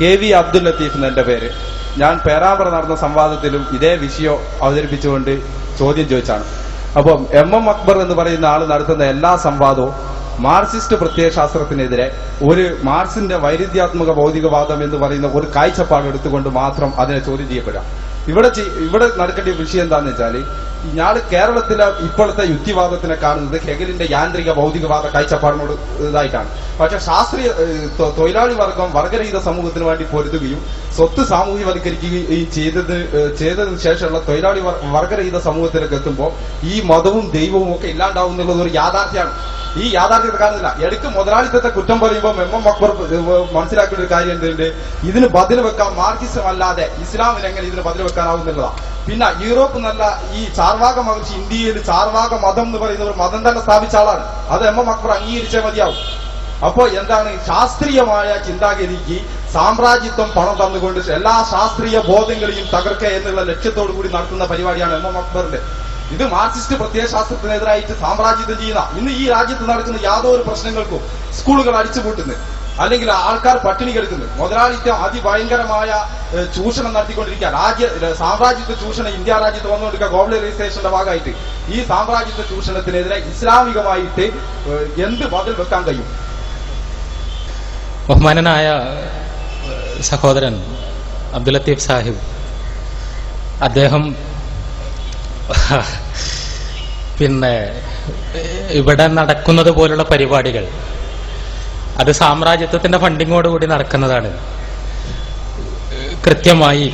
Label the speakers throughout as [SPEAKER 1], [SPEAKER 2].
[SPEAKER 1] K V Abdul Latheef എന്നെ പേര്. ഞാൻ പേരാമ്പ്ര നടന്ന സംവാദത്തിലും ഇതേ വിഷയം അവതരിപ്പിച്ചുകൊണ്ട് ചോദ്യം ചോദിച്ചാണ്. അപ്പം എം എം അക്ബർ എന്ന് പറയുന്ന ആൾ നടത്തുന്ന എല്ലാ സംവാദവും മാർക്സിസ്റ്റ് പ്രത്യയശാസ്ത്രത്തിനെതിരെ ഒരു മാർക്സിന്റെ വൈരുദ്ധ്യാത്മക ഭൗതികവാദം എന്ന് പറയുന്ന ഒരു കാഴ്ചപ്പാട് എടുത്തുകൊണ്ട് മാത്രം അതിനെ ചോദ്യം ചെയ്യപ്പെടുക. ഇവിടെ ഇവിടെ നടക്കേണ്ട വിഷയം എന്താണെന്ന് വെച്ചാൽ ഞാൻ കേരളത്തിലെ ഇപ്പോഴത്തെ യുക്തിവാദത്തിനെ കാണുന്നത് ഹെഗലിന്റെ യാന്ത്രിക ഭൗതികവാദ കാഴ്ചപ്പാടിനോട് ഇതായിട്ടാണ്. പക്ഷെ ശാസ്ത്രീയ തൊഴിലാളി വർഗം വർഗരഹിത സമൂഹത്തിന് വേണ്ടി പൊരുതുകയും സ്വത്ത് സാമൂഹ്യവൽക്കരിക്കുകയും ചെയ്തത് ചെയ്തതിനു ശേഷമുള്ള തൊഴിലാളി വർഗരഹിത സമൂഹത്തിലേക്ക് എത്തുമ്പോൾ ഈ മതവും ദൈവവും ഒക്കെ ഇല്ലാണ്ടാവും എന്നുള്ളത് ഒരു യാഥാർത്ഥ്യമാണ്. ഈ യാഥാർത്ഥ്യത്തെ കാണുന്നില്ല. എടുക്ക് മുതലാളിത്തത്തെ കുറ്റം പറയുമ്പോൾ എം എം അക്ബർ മനസ്സിലാക്കിയ ഒരു കാര്യം എന്തുണ്ട്? ഇതിന് ബദൽ വെക്കാൻ മാർക്സിസം അല്ലാതെ ഇസ്ലാമിന് എങ്ങനെ ഇതിന് ബദൽ വെക്കാനാവും എന്നുള്ളതാണ് പിന്നെ യൂറോപ്പ് നല്ല ഈ ചാർവാക മഹർഷി ഇന്ത്യയിൽ ചാർവാക മതം എന്ന് പറയുന്ന ഒരു മതം തന്നെ സ്ഥാപിച്ച ആളാണ്. അത് എം എം അക്ബർ അംഗീകരിച്ചേ മതിയാവും. അപ്പോ എന്താണ് ശാസ്ത്രീയമായ ചിന്താഗതിക്ക് സാമ്രാജ്യത്വം പണം തന്നുകൊണ്ട് എല്ലാ ശാസ്ത്രീയ ബോധങ്ങളെയും തകർക്കുക എന്നുള്ള ലക്ഷ്യത്തോടു കൂടി നടത്തുന്ന പരിപാടിയാണ് എം എം അക്ബറിന്റെ. ഇത് മാർക്സിസ്റ്റ് പ്രത്യയശാസ്ത്രത്തിനെതിരായിട്ട് സാമ്രാജ്യത്വം ചെയ്യുന്ന ഇന്ന് ഈ രാജ്യത്ത് നടക്കുന്ന യാതൊരു പ്രശ്നങ്ങൾക്കും സ്കൂളുകൾ അടിച്ചുപൂട്ടുന്നു അല്ലെങ്കിൽ ആൾക്കാർ പട്ടിണി കിടക്കുന്നു. മുതലാളിത്തം അതിഭയങ്കരമായ ചൂഷണം നടത്തിക്കൊണ്ടിരിക്കുക രാജ്യ സാമ്രാജ്യത്വ ചൂഷണം ഇന്ത്യ രാജ്യത്ത് വന്നുകൊണ്ടിരിക്കുക ഗ്ലോബലൈസേഷന്റെ ഭാഗമായിട്ട്. ഈ സാമ്രാജ്യത്വ ചൂഷണത്തിനെതിരെ ഇസ്ലാമികമായിട്ട് എന്ത് ബദൽ വെക്കാൻ കഴിയും?
[SPEAKER 2] ബഹുമാനനായ സഹോദരൻ അബ്ദുൽ ലത്തീഫ് സാഹിബ് അദ്ദേഹം പിന്നെ ഇവിടെ നടക്കുന്നത് പോലുള്ള പരിപാടികൾ അത് സാമ്രാജ്യത്വത്തിന്റെ ഫണ്ടിങ്ങോട് കൂടി നടക്കുന്നതാണ്. കൃത്യമായി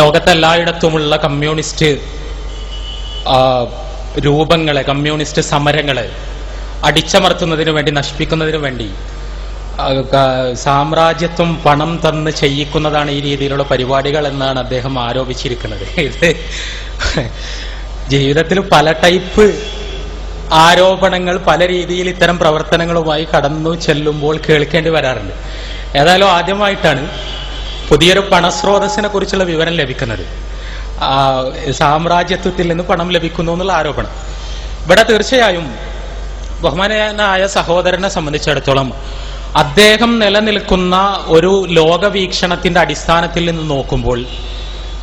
[SPEAKER 2] ലോകത്തെല്ലായിടത്തുമുള്ള കമ്മ്യൂണിസ്റ്റ് രൂപങ്ങളെ കമ്മ്യൂണിസ്റ്റ് സമരങ്ങളെ അടിച്ചമർത്തുന്നതിന് വേണ്ടി നശിപ്പിക്കുന്നതിന് വേണ്ടി സാമ്രാജ്യത്വം പണം തന്ന് ചെയ്യിക്കുന്നതാണ് ഈ രീതിയിലുള്ള പരിപാടികൾ എന്നാണ് അദ്ദേഹം ആരോപിച്ചിരിക്കുന്നത്. ജീവിതത്തിൽ പല ടൈപ്പ് ആരോപണങ്ങൾ പല രീതിയിൽ ഇത്തരം പ്രവർത്തനങ്ങളുമായി കടന്നു ചെല്ലുമ്പോൾ കേൾക്കേണ്ടി വരാറുണ്ട്. ഏതായാലും ആദ്യമായിട്ടാണ് പുതിയൊരു പണസ്രോതസ്സിനെ കുറിച്ചുള്ള വിവരം ലഭിക്കുന്നത്. സാമ്രാജ്യത്വത്തിൽ നിന്ന് പണം ലഭിക്കുന്നു എന്നുള്ള ആരോപണം. ഇവിടെ തീർച്ചയായും ബഹുമാനായ സഹോദരനെ സംബന്ധിച്ചിടത്തോളം അദ്ദേഹം നിലനിൽക്കുന്ന ഒരു ലോകവീക്ഷണത്തിന്റെ അടിസ്ഥാനത്തിൽ നിന്ന് നോക്കുമ്പോൾ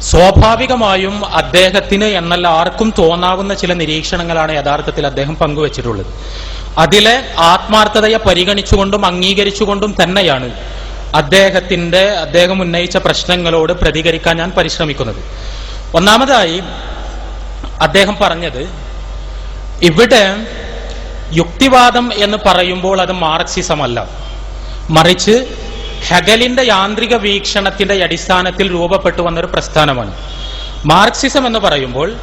[SPEAKER 2] സ്വാഭാവികമായും അദ്ദേഹത്തിന് എന്നല്ല ആർക്കും തോന്നാവുന്ന ചില നിരീക്ഷണങ്ങളാണ് യഥാർത്ഥത്തിൽ അദ്ദേഹം പങ്കുവച്ചിട്ടുള്ളത്. അതിലെ ആത്മാർത്ഥതയെ പരിഗണിച്ചുകൊണ്ടും അംഗീകരിച്ചുകൊണ്ടും തന്നെയാണ് അദ്ദേഹത്തിന്റെ അദ്ദേഹം ഉന്നയിച്ച പ്രശ്നങ്ങളോട് പ്രതികരിക്കാൻ ഞാൻ പരിശ്രമിക്കുന്നത്. ഒന്നാമതായി അദ്ദേഹം പറഞ്ഞത് ഇവിടെ യുക്തിവാദം എന്ന് പറയുമ്പോൾ അത് മാർക്സിസമല്ല. മറിച്ച് ഹെഗലിന്റെ യാന്ത്രിക വീക്ഷണത്തിന്റെ അടിസ്ഥാനത്തിൽ രൂപപ്പെട്ടു വന്നൊരു പ്രസ്ഥാനമാണ്. മാർക്സിസം എന്ന് പറയുമ്പോൾ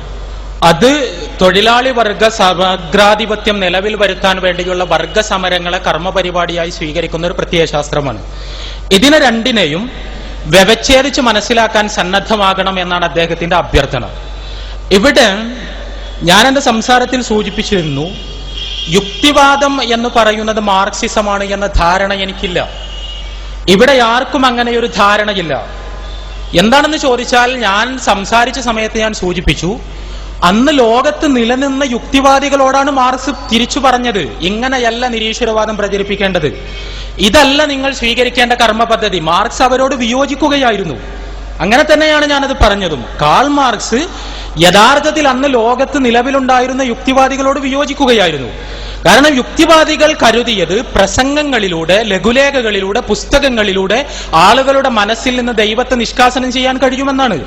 [SPEAKER 2] അത് തൊഴിലാളി വർഗ സമഗ്രാധിപത്യം നിലവിൽ വരുത്താൻ വേണ്ടിയുള്ള വർഗ സമരങ്ങളെ കർമ്മപരിപാടിയായി സ്വീകരിക്കുന്ന ഒരു പ്രത്യയശാസ്ത്രമാണ്. ഇതിനെ രണ്ടിനെയും വ്യവച്ഛേദിച്ച് മനസ്സിലാക്കാൻ സന്നദ്ധമാകണം എന്നാണ് അദ്ദേഹത്തിന്റെ അഭ്യർത്ഥന. ഇവിടെ ഞാൻ എന്റെ സംസാരത്തിൽ സൂചിപ്പിച്ചിരുന്നു യുക്തിവാദം എന്ന് പറയുന്നത് മാർക്സിസമാണ് എന്ന ധാരണ എനിക്കില്ല. ഇവിടെ ആർക്കും അങ്ങനെ ഒരു ധാരണയില്ല. എന്താണെന്ന് ചോദിച്ചാൽ ഞാൻ സംസാരിച്ച സമയത്ത് ഞാൻ സൂചിപ്പിച്ചു അന്ന് ലോകത്ത് നിലനിന്ന യുക്തിവാദികളോടാണ് മാർക്സ് തിരിച്ചു പറഞ്ഞത്. ഇങ്ങനെയല്ല നിരീശ്വരവാദം പ്രചരിപ്പിക്കേണ്ടത്. ഇതല്ല നിങ്ങൾ സ്വീകരിക്കേണ്ട കർമ്മ പദ്ധതി മാർക്സ് അവരോട് വിയോജിക്കുകയായിരുന്നു. അങ്ങനെ തന്നെയാണ് ഞാനത് പറഞ്ഞതും. കാൾ മാർക്സ് യഥാർത്ഥത്തിൽ അന്ന് ലോകത്ത് നിലവിലുണ്ടായിരുന്ന യുക്തിവാദികളോട് വിയോജിക്കുകയായിരുന്നു. കാരണം യുക്തിവാദികൾ കരുതിയത് പ്രസംഗങ്ങളിലൂടെ ലഘുലേഖകളിലൂടെ പുസ്തകങ്ങളിലൂടെ ആളുകളുടെ മനസ്സിൽ നിന്ന് ദൈവത്തെ നിഷ്കാസനം ചെയ്യാൻ കഴിയുമെന്നാണ്.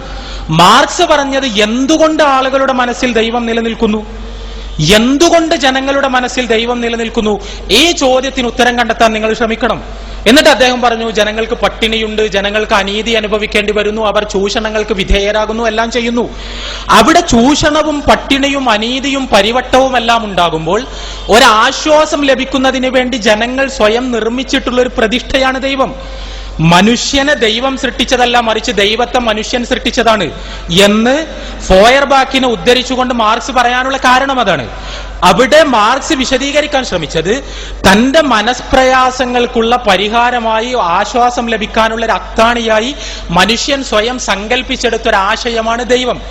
[SPEAKER 2] മാർക്സ് പറഞ്ഞത് എന്തുകൊണ്ട് ആളുകളുടെ മനസ്സിൽ ദൈവം നിലനിൽക്കുന്നു? എന്തുകൊണ്ട് ജനങ്ങളുടെ മനസ്സിൽ ദൈവം നിലനിൽക്കുന്നു? ഈ ചോദ്യത്തിന് ഉത്തരം കണ്ടെത്താൻ നിങ്ങൾ ശ്രമിക്കണം. എന്നിട്ട് അദ്ദേഹം പറഞ്ഞു ജനങ്ങൾക്ക് പട്ടിണിയുണ്ട് ജനങ്ങൾക്ക് അനീതി അനുഭവിക്കേണ്ടി വരുന്നു അവർ ചൂഷണങ്ങൾക്ക് വിധേയരാകുന്നു എല്ലാം ചെയ്യുന്നു. അവിടെ ചൂഷണവും പട്ടിണിയും അനീതിയും പരിവട്ടവും എല്ലാം ഉണ്ടാകുമ്പോൾ ഒരാശ്വാസം ലഭിക്കുന്നതിന് വേണ്ടി ജനങ്ങൾ സ്വയം നിർമ്മിച്ചിട്ടുള്ള ഒരു പ്രതിഷ്ഠയാണ് ദൈവം. മനുഷ്യനെ ദൈവം സൃഷ്ടിച്ചതല്ല മറിച്ച് ദൈവത്തെ മനുഷ്യൻ സൃഷ്ടിച്ചതാണ് എന്ന് ഫോയർബാക്കിനെ ഉദ്ധരിച്ചുകൊണ്ട് മാർക്സ് പറയാനുള്ള കാരണം അതാണ്. അവിടെ മാർക്സ് വിശദീകരിക്കാൻ ശ്രമിച്ചത് തന്റെ മനസ്പ്രയാസങ്ങൾക്കുള്ള പരിഹാരമായി ആശ്വാസം ലഭിക്കാനുള്ള ഒരു അത്താണിയായി മനുഷ്യൻ സ്വയം സങ്കല്പിച്ചെടുത്ത ഒരു ആശയമാണ് ദൈവം.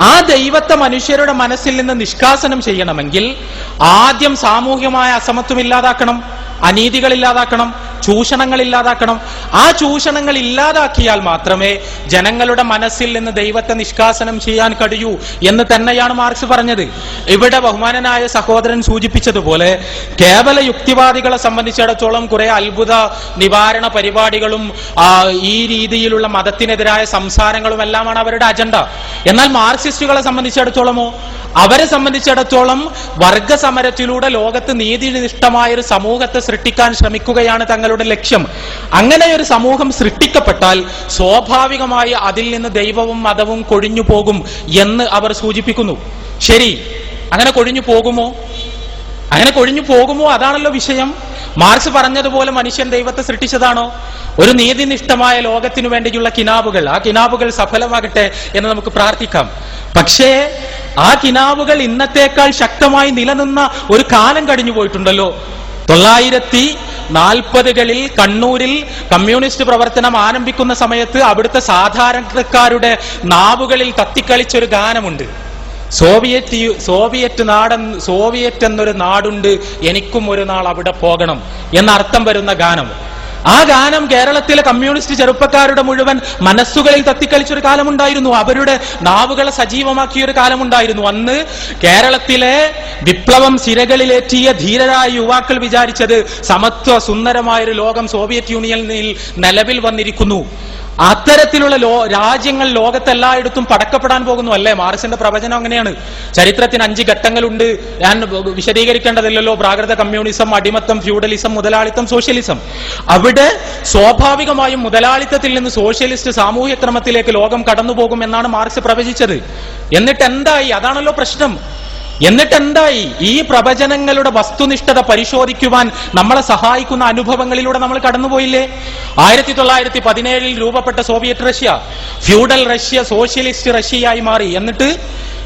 [SPEAKER 2] ആ ദൈവത്തെ മനുഷ്യരുടെ മനസ്സിൽ നിന്ന് നിഷ്കാസനം ചെയ്യണമെങ്കിൽ ആദ്യം സാമൂഹ്യമായ അസമത്വം ഇല്ലാതാക്കണം. അനീതികൾ ഇല്ലാതാക്കണം ചൂഷണങ്ങൾ ഇല്ലാതാക്കണം. ആ ചൂഷണങ്ങൾ ഇല്ലാതാക്കിയാൽ മാത്രമേ ജനങ്ങളുടെ മനസ്സിൽ നിന്ന് ദൈവത്തെ നിഷ്കാസനം ചെയ്യാൻ കഴിയൂ എന്ന് തന്നെയാണ് മാർക്സ് പറഞ്ഞത്. ഇവിടെ ബഹുമാനനായ സഹോദരൻ സൂചിപ്പിച്ചതുപോലെ കേവല യുക്തിവാദികളെ സംബന്ധിച്ചിടത്തോളം കുറെ അത്ഭുത നിവാരണ പരിപാടികളും ഈ രീതിയിലുള്ള മതത്തിനെതിരായ സംസാരങ്ങളും എല്ലാമാണ് അവരുടെ അജണ്ട. എന്നാൽ മാർക്സിസ്റ്റുകളെ സംബന്ധിച്ചിടത്തോളമോ? അവരെ സംബന്ധിച്ചിടത്തോളം വർഗസമരത്തിലൂടെ ലോകത്ത് നീതിനിഷ്ഠമായ ഒരു സമൂഹത്തെ സൃഷ്ടിക്കാൻ ശ്രമിക്കുകയാണ് തങ്ങളുടെ ലക്ഷ്യം. അങ്ങനെ ഒരു സമൂഹം സൃഷ്ടിക്കപ്പെട്ടാൽ സ്വാഭാവികമായി അതിൽ നിന്ന് ദൈവവും മതവും കൊഴിഞ്ഞു പോകും എന്ന് അവർ സൂചിപ്പിക്കുന്നു. ശരി അങ്ങനെ കൊഴിഞ്ഞു പോകുമോ? അങ്ങനെ കൊഴിഞ്ഞു പോകുമോ? അതാണല്ലോ വിഷയം. മാർക്സ് പറഞ്ഞതുപോലെ മനുഷ്യൻ ദൈവത്തെ സൃഷ്ടിച്ചതാണോ? ഒരു നീതിനിഷ്ഠമായ ലോകത്തിനു വേണ്ടിയുള്ള കിനാബുകൾ ആ കിനാബുകൾ സഫലമാകട്ടെ എന്ന് നമുക്ക് പ്രാർത്ഥിക്കാം. പക്ഷേ ആ കിനാവുകൾ ഇന്നത്തേക്കാൾ ശക്തമായി നിലനിന്ന ഒരു കാലം കഴിഞ്ഞു പോയിട്ടുണ്ടല്ലോ. തൊള്ളായിരത്തി നാൽപ്പതുകളിൽ കണ്ണൂരിൽ കമ്മ്യൂണിസ്റ്റ് പ്രവർത്തനം ആരംഭിക്കുന്ന സമയത്ത് അവിടുത്തെ സാധാരണക്കാരുടെ നാവുകളിൽ തത്തിക്കളിച്ചൊരു ഗാനമുണ്ട്. സോവിയറ്റ് സോവിയറ്റ് നാടൻ സോവിയറ്റ് എന്നൊരു നാടുണ്ട് എനിക്കും ഒരു നാൾ അവിടെ പോകണം എന്നർത്ഥം വരുന്ന ഗാനം. ആ ഗാനം കേരളത്തിലെ കമ്മ്യൂണിസ്റ്റ് ചെറുപ്പക്കാരുടെ മുഴുവൻ മനസ്സുകളിൽ തത്തിക്കളിച്ചൊരു കാലമുണ്ടായിരുന്നു. അവരുടെ നാവുകളെ സജീവമാക്കിയ ഒരു കാലമുണ്ടായിരുന്നു. അന്ന് കേരളത്തിലെ വിപ്ലവം സിരകളിലേറ്റിയ ധീരരായ യുവാക്കൾ വിചാരിച്ചത് സമത്വ സുന്ദരമായൊരു ലോകം സോവിയറ്റ് യൂണിയനിൽ നിലവിൽ വന്നിരിക്കുന്നു. അത്തരത്തിലുള്ള ലോ രാജ്യങ്ങൾ ലോകത്തെല്ലായിടത്തും പടക്കപ്പെടാൻ പോകുന്നു അല്ലേ മാർസിന്റെ പ്രവചനം അങ്ങനെയാണ്. ചരിത്രത്തിന് അഞ്ച് ഘട്ടങ്ങളുണ്ട്. ഞാൻ വിശദീകരിക്കേണ്ടതില്ലല്ലോ. പ്രാകൃത കമ്മ്യൂണിസം അടിമത്തം ഫ്യൂഡലിസം മുതലാളിത്തം സോഷ്യലിസം. അവിടെ സ്വാഭാവികമായും മുതലാളിത്തത്തിൽ നിന്ന് സോഷ്യലിസ്റ്റ് സാമൂഹ്യ ക്രമത്തിലേക്ക് ലോകം കടന്നുപോകും എന്നാണ് മാർക്സ് പ്രവചിച്ചത്. എന്നിട്ട് എന്തായി? അതാണല്ലോ പ്രശ്നം. എന്നിട്ട് എന്തായി ഈ പ്രവചനങ്ങളുടെ വസ്തുനിഷ്ഠത പരിശോധിക്കുവാൻ നമ്മളെ സഹായിക്കുന്ന അനുഭവങ്ങളിലൂടെ നമ്മൾ കടന്നുപോയില്ലേ? ആയിരത്തി തൊള്ളായിരത്തി പതിനേഴിൽ രൂപപ്പെട്ട Soviet Russia feudal Russia socialist റഷ്യയായി മാറി. എന്നിട്ട്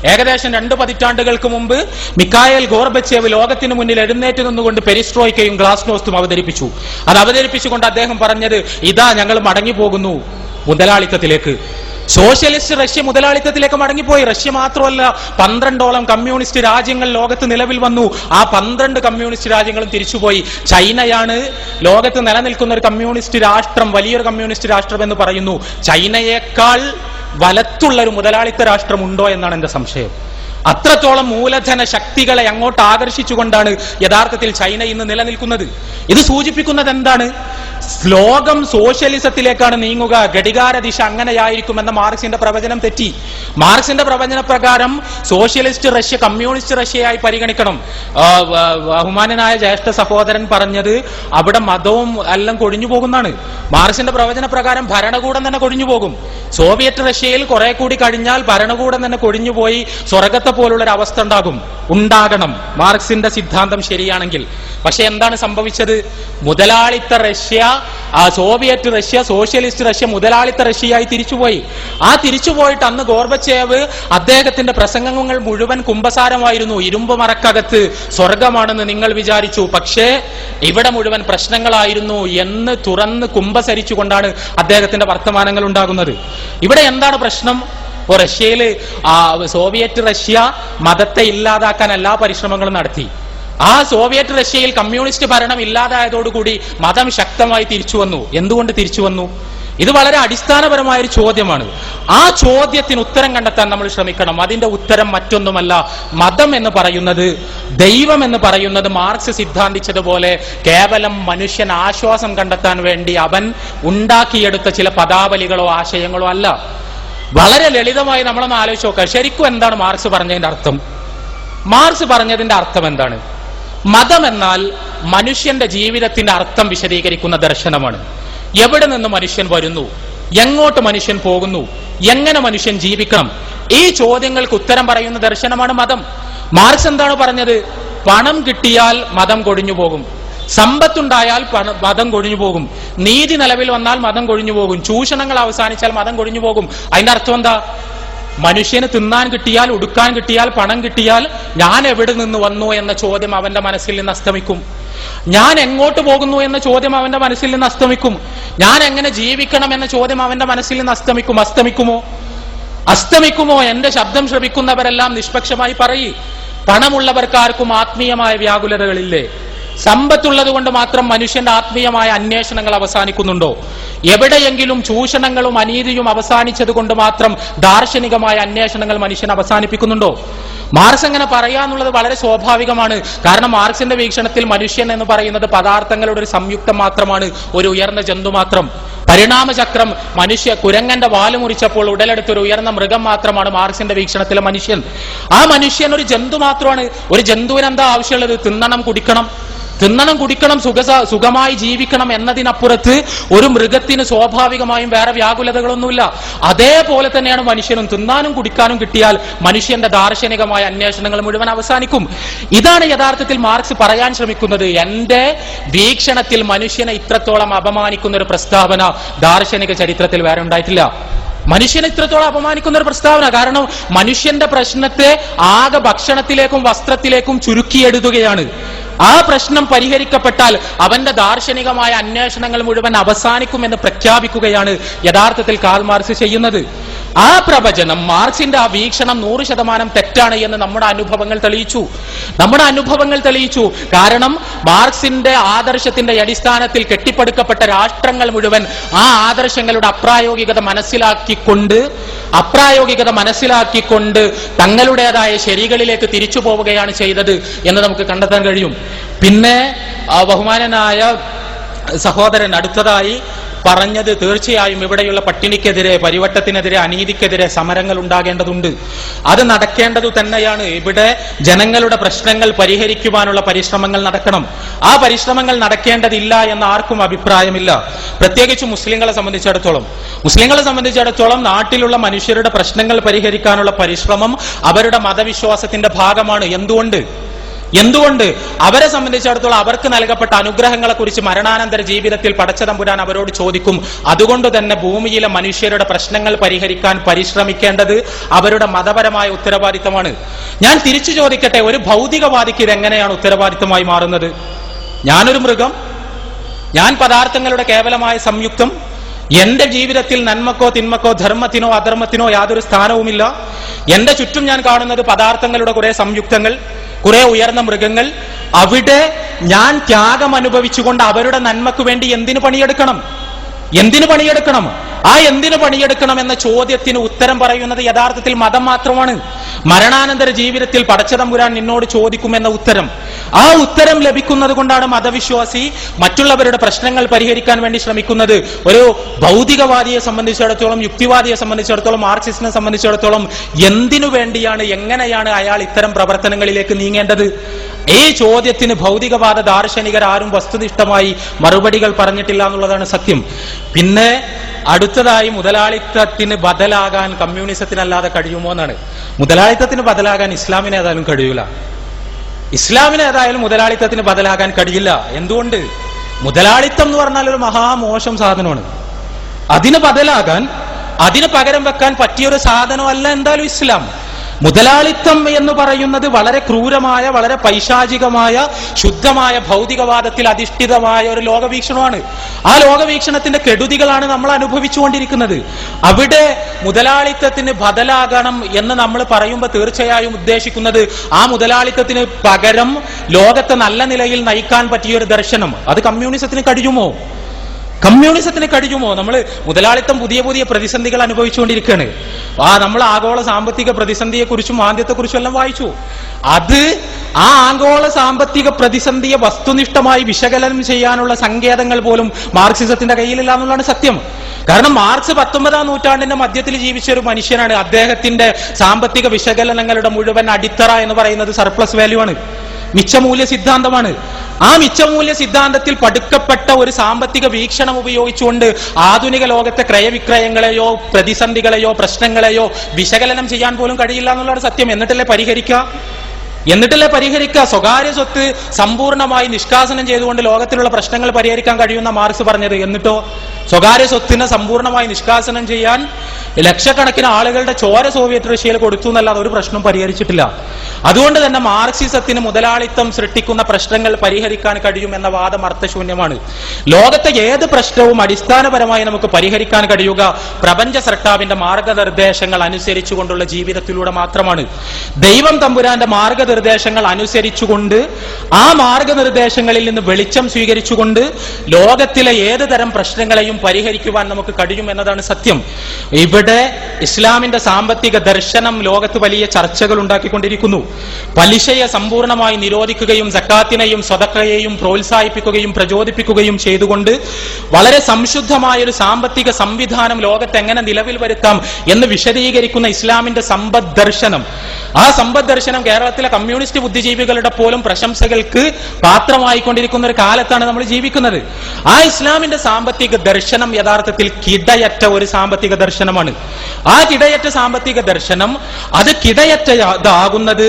[SPEAKER 2] ഏകദേശം രണ്ട് പതിറ്റാണ്ടുകൾക്ക് മുമ്പ് മിക്കായൽ ഗോർബച്ചേവ് ലോകത്തിന് മുന്നിൽ എഴുന്നേറ്റ് നിന്നുകൊണ്ട് പെരിസ്ട്രോയ്ക്കയും ഗ്ലാസ്നോസ്തും അവതരിപ്പിച്ചു. അത് അവതരിപ്പിച്ചുകൊണ്ട് അദ്ദേഹം പറഞ്ഞത് ഇതാ ഞങ്ങൾ മടങ്ങി പോകുന്നു മുതലാളിത്തത്തിലേക്ക്. സോഷ്യലിസ്റ്റ് റഷ്യ മുതലാളിത്തത്തിലേക്ക് മടങ്ങിപ്പോയി. റഷ്യ മാത്രമല്ല പന്ത്രണ്ടോളം കമ്മ്യൂണിസ്റ്റ് രാജ്യങ്ങൾ ലോകത്ത് നിലവിൽ വന്നു. ആ പന്ത്രണ്ട് കമ്മ്യൂണിസ്റ്റ് രാജ്യങ്ങളും തിരിച്ചുപോയി. ചൈനയാണ് ലോകത്ത് നിലനിൽക്കുന്ന ഒരു കമ്മ്യൂണിസ്റ്റ് രാഷ്ട്രം വലിയൊരു കമ്മ്യൂണിസ്റ്റ് രാഷ്ട്രം എന്ന് പറയുന്നു. ചൈനയേക്കാൾ വലത്തുള്ള ഒരു മുതലാളിത്ത രാഷ്ട്രം ഉണ്ടോ എന്നാണ് എന്റെ സംശയം. അത്രത്തോളം മൂലധന ശക്തികളെ അങ്ങോട്ട് ആകർഷിച്ചുകൊണ്ടാണ് യഥാർത്ഥത്തിൽ ചൈന ഇന്ന് നിലനിൽക്കുന്നത്. ഇത് സൂചിപ്പിക്കുന്നത് എന്താണ്? ലോകം സോഷ്യലിസത്തിലേക്കാണ് നീങ്ങുക. ഘടികാര ദിശ അങ്ങനെയായിരിക്കുമെന്ന മാർക്സിന്റെ പ്രവചനം തെറ്റി. മാർക്സിന്റെ പ്രവചന പ്രകാരം സോഷ്യലിസ്റ്റ് റഷ്യ കമ്മ്യൂണിസ്റ്റ് റഷ്യയായി പരിഗണിക്കണം. ബഹുമാനനായ ജ്യേഷ്ഠ സഹോദരൻ പറഞ്ഞത് അവിടെ മതവും എല്ലാം കൊഴിഞ്ഞു പോകുന്നതാണ്. മാർക്സിന്റെ പ്രവചന പ്രകാരം ഭരണകൂടം തന്നെ കൊഴിഞ്ഞു പോകും. സോവിയറ്റ് റഷ്യയിൽ കുറെ കൂടി കഴിഞ്ഞാൽ ഭരണകൂടം തന്നെ കൊഴിഞ്ഞുപോയി സ്വർഗത്തെ പോലുള്ള ഒരു അവസ്ഥ ഉണ്ടാകും. ഉണ്ടാകണം. മാർക്സിന്റെ സിദ്ധാന്തം ശരിയാണെങ്കിൽ. പക്ഷെ എന്താണ് സംഭവിച്ചത്? മുതലാളിത്ത റഷ്യ ആ സോവിയറ്റ് റഷ്യ സോഷ്യലിസ്റ്റ് റഷ്യ മുതലാളിത്ത റഷ്യയായി തിരിച്ചുപോയി. ആ തിരിച്ചുപോയിട്ട് അന്ന് ഗോർബച്ചേവ് അദ്ദേഹത്തിന്റെ പ്രസംഗങ്ങൾ മുഴുവൻ കുംഭസാരമായിരുന്നു. ഇരുമ്പ് മറക്കകത്ത് സ്വർഗമാണെന്ന് നിങ്ങൾ വിചാരിച്ചു. പക്ഷേ ഇവിടെ മുഴുവൻ പ്രശ്നങ്ങളായിരുന്നു എന്ന് തുറന്ന് കുംഭസരിച്ചുകൊണ്ടാണ് അദ്ദേഹത്തിന്റെ വർത്തമാനങ്ങൾ ഉണ്ടാകുന്നത്. ഇവിടെ എന്താണ് പ്രശ്നം? ഇപ്പോ റഷ്യയിൽ ആ സോവിയറ്റ് റഷ്യ മതത്തെ ഇല്ലാതാക്കാൻ എല്ലാ പരിശ്രമങ്ങളും നടത്തി. ആ സോവിയറ്റ് റഷ്യയിൽ കമ്മ്യൂണിസ്റ്റ് ഭരണം ഇല്ലാതായതോടുകൂടി മതം ശക്തമായി തിരിച്ചു വന്നു. എന്തുകൊണ്ട് തിരിച്ചു വന്നു? ഇത് വളരെ അടിസ്ഥാനപരമായ ഒരു ചോദ്യമാണ്. ആ ചോദ്യത്തിന് ഉത്തരം കണ്ടെത്താൻ നമ്മൾ ശ്രമിക്കണം. അതിന്റെ ഉത്തരം മറ്റൊന്നുമല്ല മതം എന്ന് പറയുന്നത് ദൈവം എന്ന് പറയുന്നത് മാർക്സ് സിദ്ധാന്തിച്ചതുപോലെ കേവലം മനുഷ്യൻ ആശ്വാസം കണ്ടെത്താൻ വേണ്ടി അവൻ ഉണ്ടാക്കിയെടുത്ത ചില പദാവലികളോ ആശയങ്ങളോ അല്ല. വളരെ ലളിതമായി നമ്മളൊന്ന് ആലോചിച്ച് നോക്കുക ശരിക്കും എന്താണ് മാർക്സ് പറഞ്ഞതിന്റെ അർത്ഥം? മാർക്സ് പറഞ്ഞതിന്റെ അർത്ഥം എന്താണ്? മതം എന്നാൽ മനുഷ്യന്റെ ജീവിതത്തിന്റെ അർത്ഥം വിശദീകരിക്കുന്ന ദർശനമാണ്. എവിടെ നിന്ന് മനുഷ്യൻ വരുന്നു? എങ്ങോട്ട് മനുഷ്യൻ പോകുന്നു? എങ്ങനെ മനുഷ്യൻ ജീവിക്കണം? ഈ ചോദ്യങ്ങൾക്ക് ഉത്തരം പറയുന്ന ദർശനമാണ് മതം. മാർക്സ് എന്താണ് പറഞ്ഞത്? പണം കിട്ടിയാൽ മതം കൊടിഞ്ഞു പോകും സമ്പത്തുണ്ടായാൽ മതം കൊഴിഞ്ഞു പോകും. നീതി നിലവിൽ വന്നാൽ മതം കൊഴിഞ്ഞു പോകും. ചൂഷണങ്ങൾ അവസാനിച്ചാൽ മതം കൊഴിഞ്ഞു പോകും. അതിന്റെ അർത്ഥം എന്താ? മനുഷ്യന് തിന്നാൻ കിട്ടിയാൽ ഉടുക്കാൻ കിട്ടിയാൽ പണം കിട്ടിയാൽ ഞാൻ എവിടെ നിന്ന് വന്നു എന്ന ചോദ്യം അവന്റെ മനസ്സിൽ നിന്ന് അസ്തമിക്കും. ഞാൻ എങ്ങോട്ട് പോകുന്നു എന്ന ചോദ്യം അവന്റെ മനസ്സിൽ നിന്ന് അസ്തമിക്കും. ഞാൻ എങ്ങനെ ജീവിക്കണം എന്ന ചോദ്യം അവന്റെ മനസ്സിൽ നിന്ന് അസ്തമിക്കും. അസ്തമിക്കുമോ? അസ്തമിക്കുമോ? എന്റെ ശബ്ദം ശ്രവിക്കുന്നവരെല്ലാം നിഷ്പക്ഷമായി പറയ്. പണമുള്ളവർക്കാർക്കും ആത്മീയമായ വ്യാകുലതകളില്ലേ? സമ്പത്തുള്ളത് കൊണ്ട് മാത്രം മനുഷ്യന്റെ ആത്മീയമായ അന്വേഷണങ്ങൾ അവസാനിക്കുന്നുണ്ടോ? എവിടെയെങ്കിലും ചൂഷണങ്ങളും അനീതിയും അവസാനിച്ചത് കൊണ്ട് മാത്രം ദാർശനികമായ അന്വേഷണങ്ങൾ മനുഷ്യൻ അവസാനിപ്പിക്കുന്നുണ്ടോ? മാർക്സ് അങ്ങനെ പറയാന്നുള്ളത് വളരെ സ്വാഭാവികമാണ്. കാരണം മാർക്സിന്റെ വീക്ഷണത്തിൽ മനുഷ്യൻ എന്ന് പറയുന്നത് പദാർത്ഥങ്ങളുടെ ഒരു സംയുക്തം മാത്രമാണ് ഒരു ഉയർന്ന ജന്തു മാത്രം. പരിണാമചക്രം മനുഷ്യ കുരങ്ങന്റെ വാൽ മുറിച്ചപ്പോൾ ഉടലെടുത്ത ഒരു ഉയർന്ന മൃഗം മാത്രമാണ് മാർക്സിന്റെ വീക്ഷണത്തിലെ മനുഷ്യൻ. ആ മനുഷ്യൻ ഒരു ജന്തു മാത്രമാണ്. ഒരു ജന്തുവിന് എന്താ ആവശ്യമുള്ളത്? തിന്നണം കുടിക്കണം. തിന്നണം കുടിക്കണം സുഖ സുഖമായി ജീവിക്കണം എന്നതിനപ്പുറത്ത് ഒരു മൃഗത്തിന് സ്വാഭാവികമായും വേറെ വ്യാകുലതകളൊന്നുമില്ല. അതേപോലെ തന്നെയാണ് മനുഷ്യനും തിന്നാനും കുടിക്കാനും കിട്ടിയാൽ മനുഷ്യന്റെ ദാർശനികമായ അന്വേഷണങ്ങൾ മുഴുവൻ അവസാനിക്കും. ഇതാണ് യഥാർത്ഥത്തിൽ മാർക്സ് പറയാൻ ശ്രമിക്കുന്നത്. എന്റെ വീക്ഷണത്തിൽ മനുഷ്യനെ ഇത്രത്തോളം അപമാനിക്കുന്ന ഒരു പ്രസ്താവന ദാർശനിക ചരിത്രത്തിൽ വേറെ ഉണ്ടായിട്ടില്ല. മനുഷ്യനെ ഇത്രത്തോളം അപമാനിക്കുന്ന ഒരു പ്രസ്താവന. കാരണം മനുഷ്യന്റെ പ്രശ്നത്തെ ആകെ ഭക്ഷണത്തിലേക്കും വസ്ത്രത്തിലേക്കും ചുരുക്കിയെഴുതുകയാണ് ആ പ്രശ്നം പരിഹരിക്കപ്പെട്ടാൽ അവന്റെ ദാർശനികമായ അന്വേഷണങ്ങൾ മുഴുവൻ അവസാനിക്കുമെന്ന് പ്രഖ്യാപിക്കുകയാണ് യഥാർത്ഥത്തിൽ കാൽ മാർക്സ് ചെയ്യുന്നത്. ആ പ്രവചനം മാർക്സിന്റെ ആ വീക്ഷണം നൂറ് ശതമാനം തെറ്റാണ് എന്ന് നമ്മുടെ അനുഭവങ്ങൾ തെളിയിച്ചു. നമ്മുടെ അനുഭവങ്ങൾ തെളിയിച്ചു. കാരണം മാർക്സിന്റെ ആദർശത്തിന്റെ അടിസ്ഥാനത്തിൽ കെട്ടിപ്പടുക്കപ്പെട്ട രാഷ്ട്രങ്ങൾ മുഴുവൻ ആ ആദർശങ്ങളുടെ അപ്രായോഗികത മനസ്സിലാക്കിക്കൊണ്ട് അപ്രായോഗികത മനസ്സിലാക്കിക്കൊണ്ട് തങ്ങളുടേതായ ശരികളിലേക്ക് തിരിച്ചു പോവുകയാണ് ചെയ്തത് എന്ന് നമുക്ക് കണ്ടെത്താൻ കഴിയും. പിന്നെ ബഹുമാനനായ സഹോദരൻ അടുത്തതായി പറഞ്ഞത് തീർച്ചയായും ഇവിടെയുള്ള പട്ടിണിക്കെതിരെ പരിവട്ടത്തിനെതിരെ അനീതിക്കെതിരെ സമരങ്ങൾ ഉണ്ടാകേണ്ടതുണ്ട്. അത് നടക്കേണ്ടതു തന്നെയാണ്. ഇവിടെ ജനങ്ങളുടെ പ്രശ്നങ്ങൾ പരിഹരിക്കുവാനുള്ള പരിശ്രമങ്ങൾ നടക്കണം. ആ പരിശ്രമങ്ങൾ നടക്കേണ്ടതില്ല എന്ന ആർക്കും അഭിപ്രായമില്ല. പ്രത്യേകിച്ച് മുസ്ലിങ്ങളെ സംബന്ധിച്ചിടത്തോളം. മുസ്ലിങ്ങളെ സംബന്ധിച്ചിടത്തോളം നാട്ടിലുള്ള മനുഷ്യരുടെ പ്രശ്നങ്ങൾ പരിഹരിക്കാനുള്ള പരിശ്രമം അവരുടെ മതവിശ്വാസത്തിന്റെ ഭാഗമാണ്. എന്തുകൊണ്ട്? എന്തുകൊണ്ട് അവരെ സംബന്ധിച്ചിടത്തോളം അവർക്ക് നൽകപ്പെട്ട അനുഗ്രഹങ്ങളെ കുറിച്ച് മരണാനന്തര ജീവിതത്തിൽ പടച്ചതമ്പുരാൻ അവരോട് ചോദിക്കും. അതുകൊണ്ട് തന്നെ ഭൂമിയിലെ മനുഷ്യരുടെ പ്രശ്നങ്ങൾ പരിഹരിക്കാൻ പരിശ്രമിക്കേണ്ടത് അവരുടെ മതപരമായ ഉത്തരവാദിത്തമാണ്. ഞാൻ തിരിച്ചു ചോദിക്കട്ടെ ഒരു ഭൗതികവാദിക്ക് ഇതെങ്ങനെയാണ് ഉത്തരവാദിത്തമായി മാറുന്നത്? ഞാനൊരു മൃഗം. ഞാൻ പദാർത്ഥങ്ങളുടെ കേവലമായ സംയുക്തം. എന്റെ ജീവിതത്തിൽ നന്മക്കോ തിന്മക്കോ ധർമ്മത്തിനോ അധർമ്മത്തിനോ യാതൊരു സ്ഥാനവുമില്ല. എന്റെ ചുറ്റും ഞാൻ കാണുന്നത് പദാർത്ഥങ്ങളുടെ കുറെ സംയുക്തങ്ങൾ. കുറെ ഉയർന്ന മൃഗങ്ങൾ അവിടെ ഞാൻ ത്യാഗം അനുഭവിച്ചുകൊണ്ട് അവരുടെ നന്മക്ക് വേണ്ടി എന്തിനു പണിയെടുക്കണം? എന്തിനു പണിയെടുക്കണം? ആ എന്തിനു പണിയെടുക്കണം എന്ന ചോദ്യത്തിന് ഉത്തരം പറയുന്നത് യഥാർത്ഥത്തിൽ മതം മാത്രമാണ്. മരണാനന്തര ജീവിതത്തിൽ പടച്ചതമ്പുരാൻ നിന്നോട് ചോദിക്കുമെന്ന ഉത്തരം. ആ ഉത്തരം ലഭിക്കുന്നത് കൊണ്ടാണ് മതവിശ്വാസി മറ്റുള്ളവരുടെ പ്രശ്നങ്ങൾ പരിഹരിക്കാൻ വേണ്ടി ശ്രമിക്കുന്നത്. ഒരു ഭൗതികവാദിയെ സംബന്ധിച്ചിടത്തോളം യുക്തിവാദിയെ സംബന്ധിച്ചിടത്തോളം മാർക്സിസ്റ്റിനെ സംബന്ധിച്ചിടത്തോളം എന്തിനു വേണ്ടിയാണ് എങ്ങനെയാണ് അയാൾ ഇത്തരം പ്രവർത്തനങ്ങളിലേക്ക് നീങ്ങേണ്ടത്? ഈ ചോദ്യത്തിന് ഭൗതികവാദ ദാർശനികർ ആരും വസ്തുനിഷ്ഠമായി മറുപടികൾ പറഞ്ഞിട്ടില്ല എന്നുള്ളതാണ് സത്യം. പിന്നെ അടുത്തതായി മുതലാളിത്തത്തിന് ബദലാകാൻ കമ്മ്യൂണിസത്തിനല്ലാതെ കഴിയുമോ എന്നാണ്. മുതലാളിത്തത്തിന് ബദലാകാൻ ഇസ്ലാമിന് ഏതായാലും കഴിയൂല. ഇസ്ലാമിന് ഏതായാലും മുതലാളിത്തത്തിന് ബദലാകാൻ കഴിയില്ല. എന്തുകൊണ്ട്? മുതലാളിത്തം എന്ന് പറഞ്ഞാൽ ഒരു മഹാമോശം സാധനമാണ്. അതിന് ബദലാകാൻ അതിന് പകരം വെക്കാൻ പറ്റിയൊരു സാധനമല്ല എന്തായാലും ഇസ്ലാം. മുതലാളിത്തം എന്ന് പറയുന്നത് വളരെ ക്രൂരമായ വളരെ പൈശാചികമായ ശുദ്ധമായ ഭൗതികവാദത്തിൽ അധിഷ്ഠിതമായ ഒരു ലോകവീക്ഷണമാണ്. ആ ലോകവീക്ഷണത്തിന്റെ കെടുതികളാണ് നമ്മൾ അനുഭവിച്ചുകൊണ്ടിരിക്കുന്നത്. അവിടെ മുതലാളിത്തത്തിന് ബദലാകണം എന്ന് നമ്മൾ പറയുമ്പോൾ തീർച്ചയായും ഉദ്ദേശിക്കുന്നത് ആ മുതലാളിത്തത്തിന് പകരം ലോകത്തെ നല്ല നിലയിൽ നയിക്കാൻ പറ്റിയ ഒരു ദർശനം. അത് കമ്മ്യൂണിസത്തിന് കഴിയുമോ? കമ്മ്യൂണിസത്തിന് കഴിയുമോ നമ്മൾ മുതലാളിത്തം പുതിയ പുതിയ പ്രതിസന്ധികൾ അനുഭവിച്ചുകൊണ്ടിരിക്കുകയാണ്. ആ നമ്മൾ ആഗോള സാമ്പത്തിക പ്രതിസന്ധിയെക്കുറിച്ചും ആദ്യത്തെക്കുറിച്ചും എല്ലാം വായിച്ചു. അത് ആ ആഗോള സാമ്പത്തിക പ്രതിസന്ധിയെ വസ്തുനിഷ്ഠമായി വിശകലനം ചെയ്യാനുള്ള സങ്കേതങ്ങൾ പോലും മാർക്സിസത്തിന്റെ കയ്യിലില്ല എന്നുള്ളതാണ് സത്യം. കാരണം മാർക്സ് പത്തൊമ്പതാം നൂറ്റാണ്ടിന്റെ മധ്യത്തിൽ ജീവിച്ച ഒരു മനുഷ്യനാണ്. അദ്ദേഹത്തിന്റെ സാമ്പത്തിക വിശകലനങ്ങളുടെ മുഴുവൻ അടിത്തറ എന്ന് പറയുന്നത് സർപ്ലസ് വാല്യൂ ആണ്. മിച്ചമൂല്യ സിദ്ധാന്തമാണ്. ആ മിച്ചമൂല്യ സിദ്ധാന്തത്തിൽ പടുക്കപ്പെട്ട ഒരു സാമ്പത്തിക വീക്ഷണം ഉപയോഗിച്ചുകൊണ്ട് ആധുനിക ലോകത്തെ ക്രയവിക്രയങ്ങളെയോ പ്രതിസന്ധികളെയോ പ്രശ്നങ്ങളെയോ വിശകലനം ചെയ്യാൻ പോലും കഴിയില്ല എന്നുള്ളതാണ് സത്യം. എന്നിട്ടല്ലേ പരിഹരിക്കുക? എന്നിട്ടല്ലേ പരിഹരിക്കുക? സ്വകാര്യ സ്വത്ത് സമ്പൂർണമായി നിഷ്കാസനം ചെയ്തുകൊണ്ട് ലോകത്തിലുള്ള പ്രശ്നങ്ങൾ പരിഹരിക്കാൻ കഴിയുന്ന മാർക്സ് പറഞ്ഞത്. എന്നിട്ടോ? സ്വകാര്യ സ്വത്തിനെ സമ്പൂർണമായി നിഷ്കാസനം ചെയ്യാൻ ലക്ഷക്കണക്കിന് ആളുകളുടെ ചോര സോവിയറ്റ് റഷ്യയിൽ കൊടുത്തു എന്നല്ലാതെ ഒരു പ്രശ്നം പരിഹരിച്ചിട്ടില്ല. അതുകൊണ്ട് തന്നെ മാർക്സിസത്തിന് മുതലാളിത്തം സൃഷ്ടിക്കുന്ന പ്രശ്നങ്ങൾ പരിഹരിക്കാൻ കഴിയും എന്ന വാദം അർത്ഥശൂന്യമാണ്. ലോകത്തെ ഏത് പ്രശ്നവും അടിസ്ഥാനപരമായി നമുക്ക് പരിഹരിക്കാൻ കഴിയുക പ്രപഞ്ച സർക്കാവിന്റെ മാർഗനിർദ്ദേശങ്ങൾ അനുസരിച്ചുകൊണ്ടുള്ള ജീവിതത്തിലൂടെ മാത്രമാണ്. ദൈവം തമ്പുരാന്റെ മാർഗനിർദ്ദേശങ്ങൾ അനുസരിച്ചുകൊണ്ട് ആ മാർഗനിർദ്ദേശങ്ങളിൽ നിന്ന് വെളിച്ചം സ്വീകരിച്ചുകൊണ്ട് ലോകത്തിലെ ഏത് തരം പ്രശ്നങ്ങളെയും പരിഹരിക്കുവാൻ നമുക്ക് കഴിയും എന്നതാണ് സത്യം. ഇവിടെ ഇസ്ലാമിന്റെ സാമ്പത്തിക ദർശനം ലോകത്ത് വലിയ ചർച്ചകൾ ഉണ്ടാക്കിക്കൊണ്ടിരിക്കുന്നു. പലിശയെ സമ്പൂർണമായി നിരോധിക്കുകയും സക്കാത്തിനെയും സ്വതക്കയെയും പ്രോത്സാഹിപ്പിക്കുകയും പ്രചോദിപ്പിക്കുകയും ചെയ്തുകൊണ്ട് വളരെ സംശുദ്ധമായ ഒരു സാമ്പത്തിക സംവിധാനം ലോകത്ത് എങ്ങനെ നിലവിൽ വരുത്താം എന്ന് വിശദീകരിക്കുന്ന ഇസ്ലാമിന്റെ സമ്പദ് ദർശനം. ആ സമ്പദ് ദർശനം കേരളത്തിലെ കമ്മ്യൂണിസ്റ്റ് ബുദ്ധിജീവികളുടെ പോലും പ്രശംസകൾക്ക് പാത്രമായിക്കൊണ്ടിരിക്കുന്ന ഒരു കാലത്താണ് നമ്മൾ ജീവിക്കുന്നത്. ആ ഇസ്ലാമിന്റെ സാമ്പത്തിക ദർശനം യഥാർത്ഥത്തിൽ കിടയറ്റ ഒരു സാമ്പത്തിക ദർശനമാണ്. ആ കിടയറ്റ സാമ്പത്തിക ദർശനം അത് കിടയറ്റ ഇതാകുന്നത്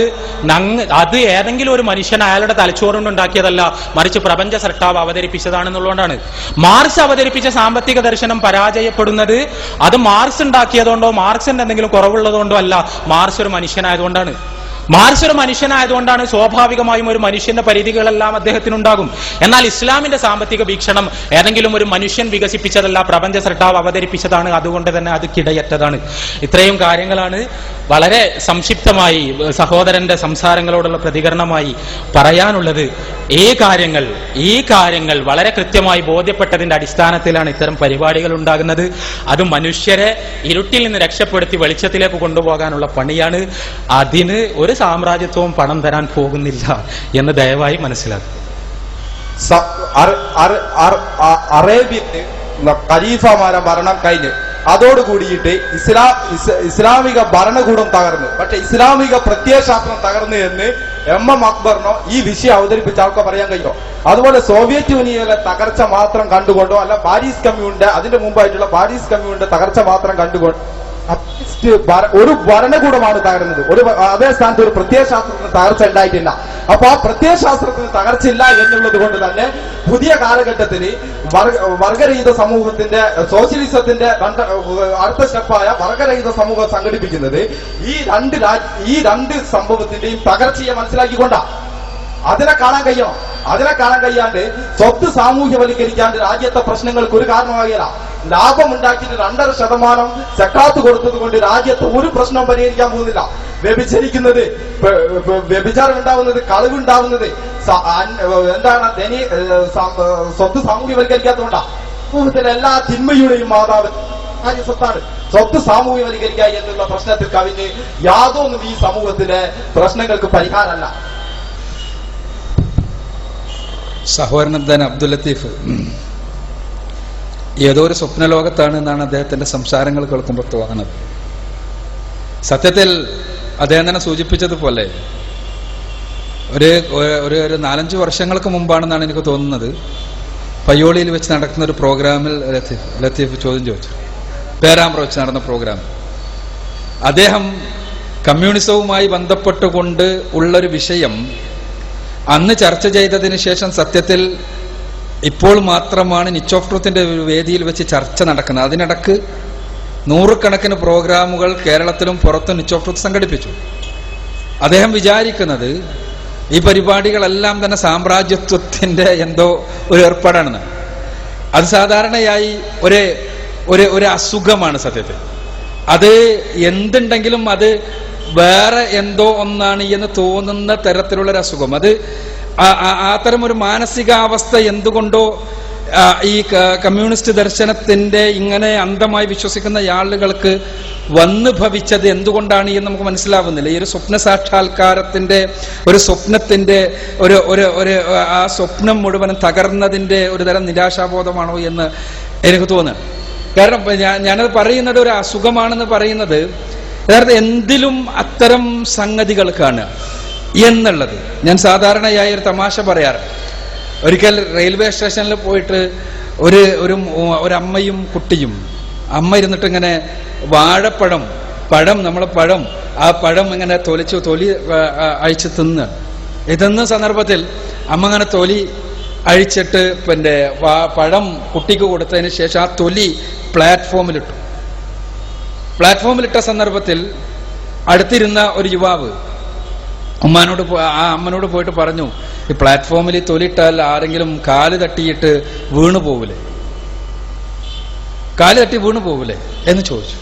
[SPEAKER 2] അത് ഏതെങ്കിലും ഒരു മനുഷ്യൻ അയാളുടെ തലച്ചോറുകൊണ്ട് ഉണ്ടാക്കിയതല്ല മറിച്ച് പ്രപഞ്ച സൃഷ്ടാവ് അവതരിപ്പിച്ചതാണെന്നുള്ളതുകൊണ്ടാണ്. മാർക്സ് അവതരിപ്പിച്ച സാമ്പത്തിക ദർശനം പരാജയപ്പെടുന്നത് അത് മാർക്സ് ഉണ്ടാക്കിയതുകൊണ്ടോ മാർക്സിന്റെ എന്തെങ്കിലും കുറവുള്ളതുകൊണ്ടോ അല്ല മാർക്സ് ഒരു മനുഷ്യനായതുകൊണ്ടാണ്. മാർക്സ് ഒരു മനുഷ്യനായതുകൊണ്ടാണ് സ്വാഭാവികമായും ഒരു മനുഷ്യന്റെ പരിധികളെല്ലാം അദ്ദേഹത്തിനുണ്ടാകും. എന്നാൽ ഇസ്ലാമിന്റെ സാമ്പത്തിക വീക്ഷണം ഏതെങ്കിലും ഒരു മനുഷ്യൻ വികസിപ്പിച്ചതല്ല പ്രപഞ്ച സൃഷ്ടാവ് അവതരിപ്പിച്ചതാണ് അതുകൊണ്ട് തന്നെ അത് കിടയറ്റതാണ്. ഇത്രയും കാര്യങ്ങളാണ് വളരെ സംക്ഷിപ്തമായി സഹോദരന്റെ സംസാരങ്ങളോടുള്ള പ്രതികരണമായി പറയാനുള്ളത്. ഈ കാര്യങ്ങൾ ഈ കാര്യങ്ങൾ വളരെ കൃത്യമായി ബോധ്യപ്പെട്ടതിന്റെ അടിസ്ഥാനത്തിലാണ് ഇത്തരം പരിപാടികൾ ഉണ്ടാകുന്നത്. അത് മനുഷ്യരെ ഇരുട്ടിൽ നിന്ന് രക്ഷപ്പെടുത്തി വെളിച്ചത്തിലേക്ക് കൊണ്ടുപോകാനുള്ള പണിയാണ്. അതിന് ഒരു സാമ്രാജ്യത്വവും പണം തരാൻ പോകുന്നില്ല എന്ന് ദയവായി മനസ്സിലാക്കും
[SPEAKER 1] സ- അറ- അറ- അറ- അ- അറേബ്യന് ഖലീഫമാരെ ഭരണം കഴിഞ്ഞ് അതോടുകൂടിയിട്ട് ഇസ്ലാ ഇസ്ലാമിക ഭരണകൂടം തകർന്നു. പക്ഷെ ഇസ്ലാമിക പ്രത്യയശാസ്ത്രം തകർന്നു എന്ന് എം എം അക്ബറിനോ ഈ വിഷയം അവതരിപ്പിച്ച ആൾക്ക് പറയാൻ കഴിയോ അതുപോലെ സോവിയറ്റ് യൂണിയനിലെ തകർച്ച മാത്രം കണ്ടുകൊണ്ടോ അല്ല പാരീസ് കമ്മ്യൂണിന്റെ അതിന്റെ മുമ്പായിട്ടുള്ള പാരീസ് കമ്മ്യൂണിന്റെ തകർച്ച മാത്രം കണ്ടുകൊണ്ട് ഭര- ഒരു ഭരണകൂടമാണ് തകർന്നത്. ഒരു അതേ സ്ഥാനത്ത് ഒരു പ്രത്യയശാസ്ത്രത്തിന് തകർച്ച ഉണ്ടായിട്ടില്ല. അപ്പൊ ആ പ്രത്യയശാസ്ത്രത്തിന് തകർച്ചയില്ല എന്നുള്ളത് കൊണ്ട് തന്നെ പുതിയ കാലഘട്ടത്തിൽ വർഗ- വർഗരഹിത സമൂഹത്തിന്റെ സോഷ്യലിസത്തിന്റെ അടുത്ത സ്റ്റെപ്പായ വർഗരഹിത സമൂഹം സംഘടിപ്പിക്കുന്നത് ഈ രണ്ട് ഈ രണ്ട് സംഭവത്തിന്റെയും തകർച്ചയെ മനസ്സിലാക്കിക്കൊണ്ടാ. അതിനെ കാണാൻ കഴിയണം. അതിനെ കാണാൻ കഴിയാണ്ട് സ്വത്ത് സാമൂഹ്യവൽക്കരിക്കാണ്ട് രാജ്യത്തെ പ്രശ്നങ്ങൾക്ക് ഒരു കാരണമാകില്ല. ലാഭം ഉണ്ടാക്കിയിട്ട് രണ്ടര ശതമാനം സക്കാത്ത് കൊടുത്തത് കൊണ്ട് രാജ്യത്ത് ഒരു പ്രശ്നം പരിഹരിക്കാൻ പോകുന്നില്ല. വ്യഭിചരിക്കുന്നത് വ്യഭിചാരം ഉണ്ടാവുന്നത് കളവുണ്ടാവുന്നത് എന്താണ് ധനി സ്വത്ത് സാമൂഹ്യവൽക്കരിക്കാത്തതുകൊണ്ടാ സമൂഹത്തിലെ എല്ലാ തിന്മയുടെയും മാതാവ് സ്വത്താണ്. സ്വത്ത് സാമൂഹ്യവൽക്കരിക്കുക എന്നുള്ള പ്രശ്നത്തിൽ കവിഞ്ഞ് യാതൊന്നും ഈ സമൂഹത്തിലെ പ്രശ്നങ്ങൾക്ക് പരിഹാരമല്ല.
[SPEAKER 3] സഹോദരൻ അബ്ദുൽ ലത്തീഫ്. ഏതോ ഒരു സ്വപ്ന ലോകത്താണ് എന്നാണ് അദ്ദേഹത്തിന്റെ സംസാരങ്ങൾ കേൾക്കുമ്പോൾ തോന്നുന്നത്. സത്യത്തിൽ അദ്ദേഹം തന്നെ സൂചിപ്പിച്ചതുപോലെ ഒരു ഒരു ഒരു നാലഞ്ച് വർഷങ്ങൾക്ക് മുമ്പാണെന്നാണ് എനിക്ക് തോന്നുന്നത്. പയ്യോളിയിൽ വെച്ച് നടക്കുന്ന ഒരു പ്രോഗ്രാമിൽ ലത്തീഫ് ലത്തീഫ് ചോദ്യം ചോദിച്ചു. പേരാമ്പ്ര വെച്ച് നടന്ന പ്രോഗ്രാം. അദ്ദേഹം കമ്മ്യൂണിസവുമായി ബന്ധപ്പെട്ടുകൊണ്ട് ഉള്ളൊരു വിഷയം അന്ന് ചർച്ച ചെയ്തതിന് ശേഷം സത്യത്തിൽ ഇപ്പോൾ മാത്രമാണ് നിച്ച് ഓഫ് വേദിയിൽ വെച്ച് ചർച്ച നടക്കുന്നത്. അതിനിടക്ക് നൂറുകണക്കിന് പ്രോഗ്രാമുകൾ കേരളത്തിലും പുറത്തും നിച്ച് ഓഫ് ട്രൂത്ത് സംഘടിപ്പിച്ചു. അദ്ദേഹം വിചാരിക്കുന്നത് ഈ പരിപാടികളെല്ലാം തന്നെ സാമ്രാജ്യത്വത്തിന്റെ എന്തോ ഒരു ഏർപ്പാടാണെന്ന്. അത് സാധാരണയായി ഒരു ഒരു ഒരു അസുഖമാണ് സത്യത്തിൽ. അത് എന്തുണ്ടെങ്കിലും അത് വേറെ എന്തോ ഒന്നാണ് എന്ന് തോന്നുന്ന തരത്തിലുള്ളൊരു അസുഖം അത് ആ- ആ- അത്തരം ഒരു മാനസികാവസ്ഥ എന്തുകൊണ്ടോ ഈ കമ്മ്യൂണിസ്റ്റ് ദർശനത്തിന്റെ ഇങ്ങനെ അന്ധമായി വിശ്വസിക്കുന്ന ആളുകൾക്ക് വന്നു ഭവിച്ചത് എന്തുകൊണ്ടാണ് എന്ന് നമുക്ക് മനസ്സിലാവുന്നില്ല. ഈ ഒരു സ്വപ്ന സാക്ഷാത്കാരത്തിന്റെ ഒരു സ്വപ്നത്തിന്റെ ഒരു ഒരു ഒരു ആ സ്വപ്നം മുഴുവനും തകർന്നതിന്റെ ഒരു തരം നിരാശാബോധമാണോ എന്ന് എനിക്ക് തോന്നുന്നു. കാരണം ഞാൻ ഞാനത് പറയുന്നത് ഒരു അസുഖമാണെന്ന് പറയുന്നത് അതായത് എന്തിലും അത്തരം സംഗതികൾ കാണുക എന്നുള്ളത്. ഞാൻ സാധാരണയായി ഒരു തമാശ പറയാറ്. ഒരിക്കൽ റെയിൽവേ സ്റ്റേഷനിൽ പോയിട്ട് ഒരു ഒരു ഒരമ്മയും കുട്ടിയും അമ്മ ഇരുന്നിട്ട് ഇങ്ങനെ വാഴപ്പഴം പഴം നമ്മളെ പഴം ആ പഴം ഇങ്ങനെ തൊലിച്ച് തൊലി അഴിച്ച് തിന്ന്. ഇതെന്ന സന്ദർഭത്തിൽ അമ്മ ഇങ്ങനെ തൊലി അഴിച്ചിട്ട് പിന്നെ പഴം കുട്ടിക്ക് കൊടുത്തതിന് ശേഷം ആ തൊലി പ്ലാറ്റ്ഫോമിലിട്ടു. പ്ലാറ്റ്ഫോമിലിട്ട സന്ദർഭത്തിൽ അടുത്തിരുന്ന ഒരു യുവാവ് ഉമ്മാനോട് ആ അമ്മനോട് പോയിട്ട് പറഞ്ഞു ഈ പ്ലാറ്റ്ഫോമിൽ തൊലിട്ടാൽ ആരെങ്കിലും കാൽ തട്ടിയിട്ട് വീണു പോവില്ലേ കാൽ തട്ടി വീണു പോവില്ലേ എന്ന് ചോദിച്ചു.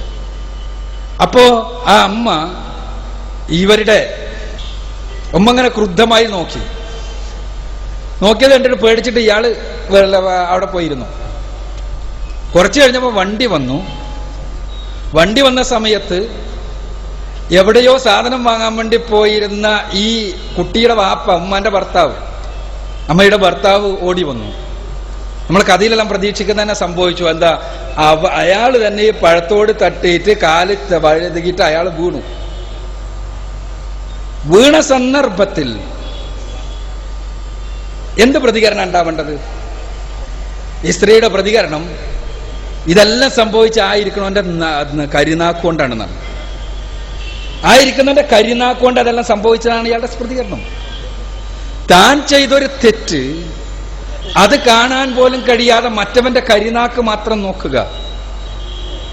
[SPEAKER 3] അപ്പോ ആ അമ്മ ഇവരുടെ ഉമ്മ അങ്ങനെ ക്രുദ്ധമായി നോക്കി. നോക്കിയത് കണ്ടിട്ട് പേടിച്ചിട്ട് ഇയാൾ അവിടെ പോയിരുന്നു. കുറച്ച് കഴിഞ്ഞപ്പോൾ വണ്ടി വന്നു. വണ്ടി വന്ന സമയത്ത് എവിടെയോ സാധനം വാങ്ങാൻ വേണ്ടി പോയിരുന്ന ഈ കുട്ടിയുടെ വാപ്പ ഉമ്മാന്റെ ഭർത്താവ്. അമ്മയുടെ ഭർത്താവ് ഓടി വന്നു. നമ്മൾ കഥയിലെല്ലാം പ്രതീക്ഷിക്കുന്ന തന്നെ സംഭവിച്ചു. എന്താ? അവ അയാൾ തന്നെ ഈ പഴത്തോട് തട്ടിയിട്ട് കാൽ വഴുതുകിട്ട് അയാൾ വീണു. വീണ സന്ദർഭത്തിൽ എന്ത് പ്രതികരണം ഉണ്ടാവേണ്ടത്? ഈ സ്ത്രീയുടെ പ്രതികരണം ഇതെല്ലാം സംഭവിച്ച ആയിരിക്കണവന്റെ കരിനാക്കുകൊണ്ടാണെന്നാണ്. ആയിരിക്കുന്നവന്റെ കരിനാക്കൊണ്ട് അതെല്ലാം സംഭവിച്ചതാണ് ഇയാളുടെ സ്മൃതികരണം. താൻ ചെയ്തൊരു തെറ്റ് അത് കാണാൻ പോലും കഴിയാതെ മറ്റവന്റെ കരിനാക്ക് മാത്രം നോക്കുക.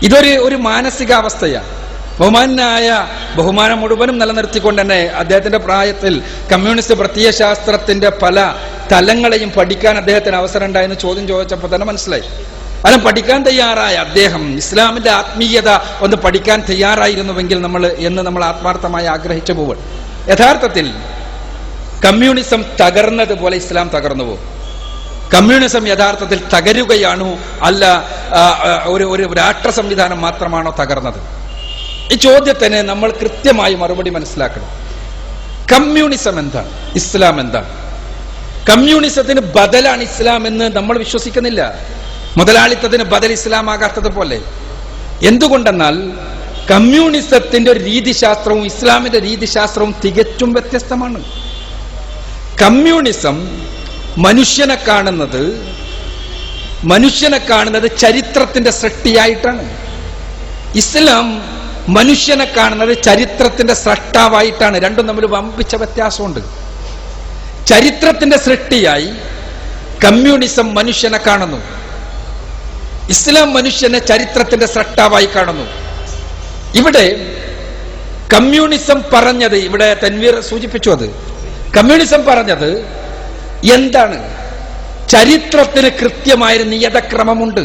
[SPEAKER 3] ഇതൊരു ഒരു മാനസികാവസ്ഥയാണ് ബഹുമാനായ ബഹുമാനം മുഴുവനും നിലനിർത്തിക്കൊണ്ട് തന്നെ അദ്ദേഹത്തിന്റെ പ്രായത്തിൽ കമ്മ്യൂണിസ്റ്റ് പ്രത്യയശാസ്ത്രത്തിന്റെ പല തലങ്ങളെയും പഠിക്കാൻ അദ്ദേഹത്തിന് അവസരം ഉണ്ടായെന്ന് ചോദ്യം ചോദിച്ചപ്പോൾ തന്നെ മനസ്സിലായി. അല്ല പഠിക്കാൻ തയ്യാറായ അദ്ദേഹം ഇസ്ലാമിന്റെ ആത്മീയത ഒന്ന് പഠിക്കാൻ തയ്യാറായിരുന്നുവെങ്കിൽ നമ്മൾ എന്ന് നമ്മൾ ആത്മാർത്ഥമായി ആഗ്രഹിച്ചു പോകും യഥാർത്ഥത്തിൽ കമ്മ്യൂണിസം തകർന്നതുപോലെ ഇസ്ലാം തകർന്നു പോകും. കമ്മ്യൂണിസം യഥാർത്ഥത്തിൽ തകരുകയാണോ അല്ല ഒരു ഒരു രാഷ്ട്ര സംവിധാനം മാത്രമാണോ തകർന്നത്? ഈ ചോദ്യത്തിന് നമ്മൾ കൃത്യമായി മറുപടി മനസ്സിലാക്കണം. കമ്മ്യൂണിസം എന്താണ്? ഇസ്ലാം എന്താണ്? കമ്മ്യൂണിസത്തിന് ബദലാണ് ഇസ്ലാം എന്ന് നമ്മൾ വിശ്വസിക്കുന്നില്ല. മുതലാളിത്തത്തിന് ബദൽ ഇസ്ലാമാകാത്തത് പോലെ എന്തുകൊണ്ടെന്നാൽ കമ്മ്യൂണിസത്തിന്റെ ഒരു രീതിശാസ്ത്രവും ഇസ്ലാമിന്റെ രീതിശാസ്ത്രവും തികച്ചും വ്യത്യസ്തമാണ്. കമ്മ്യൂണിസം മനുഷ്യനെ കാണുന്നത് മനുഷ്യനെ കാണുന്നത് ചരിത്രത്തിന്റെ സൃഷ്ടിയായിട്ടാണ്. ഇസ്ലാം മനുഷ്യനെ കാണുന്നത് ചരിത്രത്തിന്റെ സൃഷ്ടാവായിട്ടാണ് രണ്ടും തമ്മിൽ വമ്പിച്ച വ്യത്യാസമുണ്ട്. ചരിത്രത്തിന്റെ സൃഷ്ടിയായി കമ്മ്യൂണിസം മനുഷ്യനെ കാണുന്നു. ഇസ്ലാം മനുഷ്യനെ ചരിത്രത്തിന്റെ സ്രഷ്ടാവായി കാണുന്നു. ഇവിടെ കമ്മ്യൂണിസം പറഞ്ഞത് ഇവിടെ തൻവീർ സൂചിപ്പിച്ചു അത്. കമ്മ്യൂണിസം പറഞ്ഞത് എന്താണ്? ചരിത്രത്തിന് കൃത്യമായൊരു നിയതക്രമമുണ്ട്.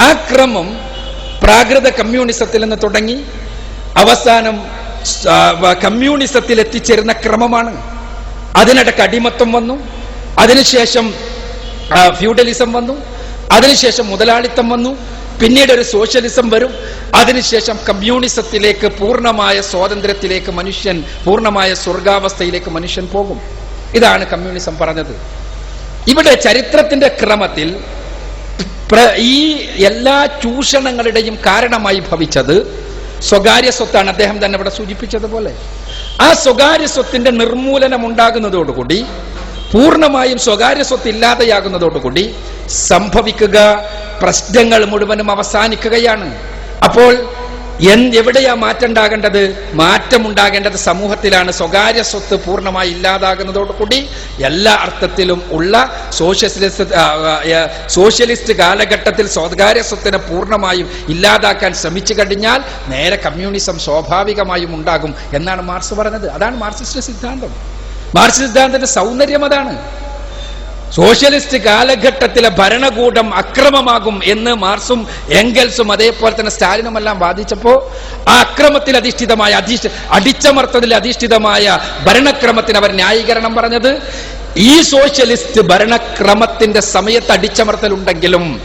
[SPEAKER 3] ആ ക്രമം പ്രാകൃത കമ്മ്യൂണിസത്തിൽ നിന്ന് തുടങ്ങി അവസാനം കമ്മ്യൂണിസത്തിൽ എത്തിച്ചേരുന്ന ക്രമമാണ്. അതിനിടക്ക് അടിമത്തം വന്നു. അതിനുശേഷം ഫ്യൂഡലിസം വന്നു. അതിനുശേഷം മുതലാളിത്തം വന്നു. പിന്നീട് ഒരു സോഷ്യലിസം വരും. അതിനുശേഷം കമ്മ്യൂണിസത്തിലേക്ക് പൂർണമായ സ്വാതന്ത്ര്യത്തിലേക്ക് മനുഷ്യൻ പൂർണമായ സ്വർഗാവസ്ഥയിലേക്ക് മനുഷ്യൻ പോകും. ഇതാണ് കമ്മ്യൂണിസം പറഞ്ഞത്. ഇവിടെ ചരിത്രത്തിന്റെ ക്രമത്തിൽ ഈ എല്ലാ ചൂഷണങ്ങളുടെയും കാരണമായി ഭവിച്ചത് സ്വകാര്യ സ്വത്താണ്. അദ്ദേഹം തന്നെ ഇവിടെ സൂചിപ്പിച്ചതുപോലെ. ആ സ്വകാര്യ സ്വത്തിന്റെ നിർമൂലനം ഉണ്ടാകുന്നതോടുകൂടി പൂർണമായും സ്വകാര്യ സ്വത്ത് ഇല്ലാതെയാകുന്നതോടുകൂടി സംഭവിക്കുക പ്രശ്നങ്ങൾ മുഴുവനും അവസാനിക്കുകയാണ്. അപ്പോൾ എവിടെയാ മാറ്റം ഉണ്ടാകേണ്ടത് മാറ്റം ഉണ്ടാകേണ്ടത് സമൂഹത്തിലാണ്. സ്വകാര്യ സ്വത്ത് പൂർണമായി ഇല്ലാതാകുന്നതോടുകൂടി എല്ലാ അർത്ഥത്തിലും ഉള്ള സോഷ്യലിസ്റ്റ് സോഷ്യലിസ്റ്റ് കാലഘട്ടത്തിൽ സ്വകാര്യ സ്വത്തിനെ പൂർണമായും ഇല്ലാതാക്കാൻ ശ്രമിച്ചു കഴിഞ്ഞാൽ നേരെ കമ്മ്യൂണിസം സ്വാഭാവികമായും ഉണ്ടാകും എന്നാണ് മാർക്സ് പറഞ്ഞത്. അതാണ് മാർക്സിസ്റ്റ് സിദ്ധാന്തം. മാർക്സിസ്റ്റ് സിദ്ധാന്തത്തിന്റെ സൗന്ദര്യം അതാണ്. സോഷ്യലിസ്റ്റ് കാലഘട്ടത്തിലെ ഭരണകൂടം അക്രമമാകും എന്ന് മാർസും എംഗൽസും അതേപോലെ തന്നെ സ്റ്റാലിനും എല്ലാം വാദിച്ചപ്പോ ആ അക്രമത്തിൽ അധിഷ്ഠിതമായ അധിഷ്ഠ അടിച്ചമർത്തതിൽ അധിഷ്ഠിതമായ ഭരണക്രമത്തിന് അവർ ന്യായീകരണം പറഞ്ഞത്. ഈ സോഷ്യലിസ്റ്റ് ഭരണക്രമത്തിന്റെ സമയത്ത് അടിച്ചമർത്തലുണ്ടെങ്കിലും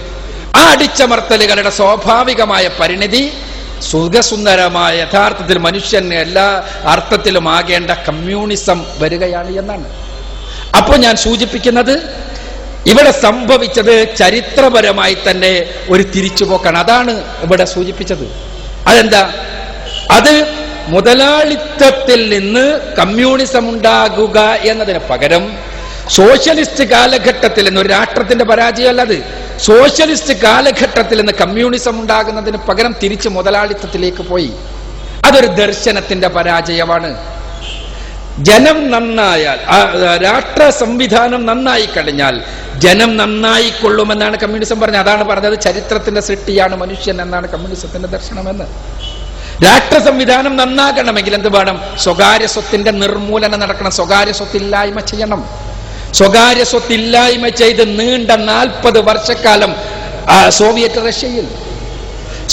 [SPEAKER 3] ആ അടിച്ചമർത്തലുകളുടെ സ്വാഭാവികമായ പരിണിതി സുഖസുന്ദരമായ യഥാർത്ഥത്തിൽ മനുഷ്യൻ എല്ലാ അർത്ഥത്തിലും ആകേണ്ട കമ്മ്യൂണിസം വരികയാണ് എന്നാണ്. അപ്പോൾ ഞാൻ സൂചിപ്പിക്കുന്നത് ഇവിടെ സംഭവിച്ചത് ചരിത്രപരമായി തന്നെ ഒരു തിരിച്ചുപോക്കാണ്. അതാണ് ഇവിടെ സൂചിപ്പിച്ചത്. അതെന്താ? അത് മുതലാളിത്തത്തിൽ നിന്ന് കമ്മ്യൂണിസം ഉണ്ടാകുക എന്നതിന് പകരം സോഷ്യലിസ്റ്റ് കാലഘട്ടത്തിൽ നിന്ന് ഒരു രാഷ്ട്രത്തിന്റെ പരാജയമല്ല അത്. സോഷ്യലിസ്റ്റ് കാലഘട്ടത്തിൽ നിന്ന് കമ്മ്യൂണിസം ഉണ്ടാകുന്നതിന് പകരം തിരിച്ച് മുതലാളിത്തത്തിലേക്ക് പോയി. അതൊരു ദർശനത്തിന്റെ പരാജയമാണ്. ജനം നന്നായാൽ രാഷ്ട്ര സംവിധാനം നന്നായി കഴിഞ്ഞാൽ ജനം നന്നായി കൊള്ളുമെന്നാണ് കമ്മ്യൂണിസം പറഞ്ഞത്. അതാണ് പറഞ്ഞത് ചരിത്രത്തിന്റെ സൃഷ്ടിയാണ് മനുഷ്യൻ എന്നാണ് കമ്മ്യൂണിസത്തിന്റെ ദർശനമെന്ന്. രാഷ്ട്ര സംവിധാനം നന്നാകണമെങ്കിൽ എന്ത് വേണം? സ്വകാര്യ സ്വത്തിന്റെ നിർമൂലനം നടക്കണം. സ്വകാര്യ സ്വത്തില്ലായ്മ ചെയ്യണം. സ്വകാര്യ സ്വത്തില്ലായ്മ ചെയ്ത് നീണ്ട നാൽപ്പത് വർഷക്കാലം സോവിയറ്റ് റഷ്യയിൽ.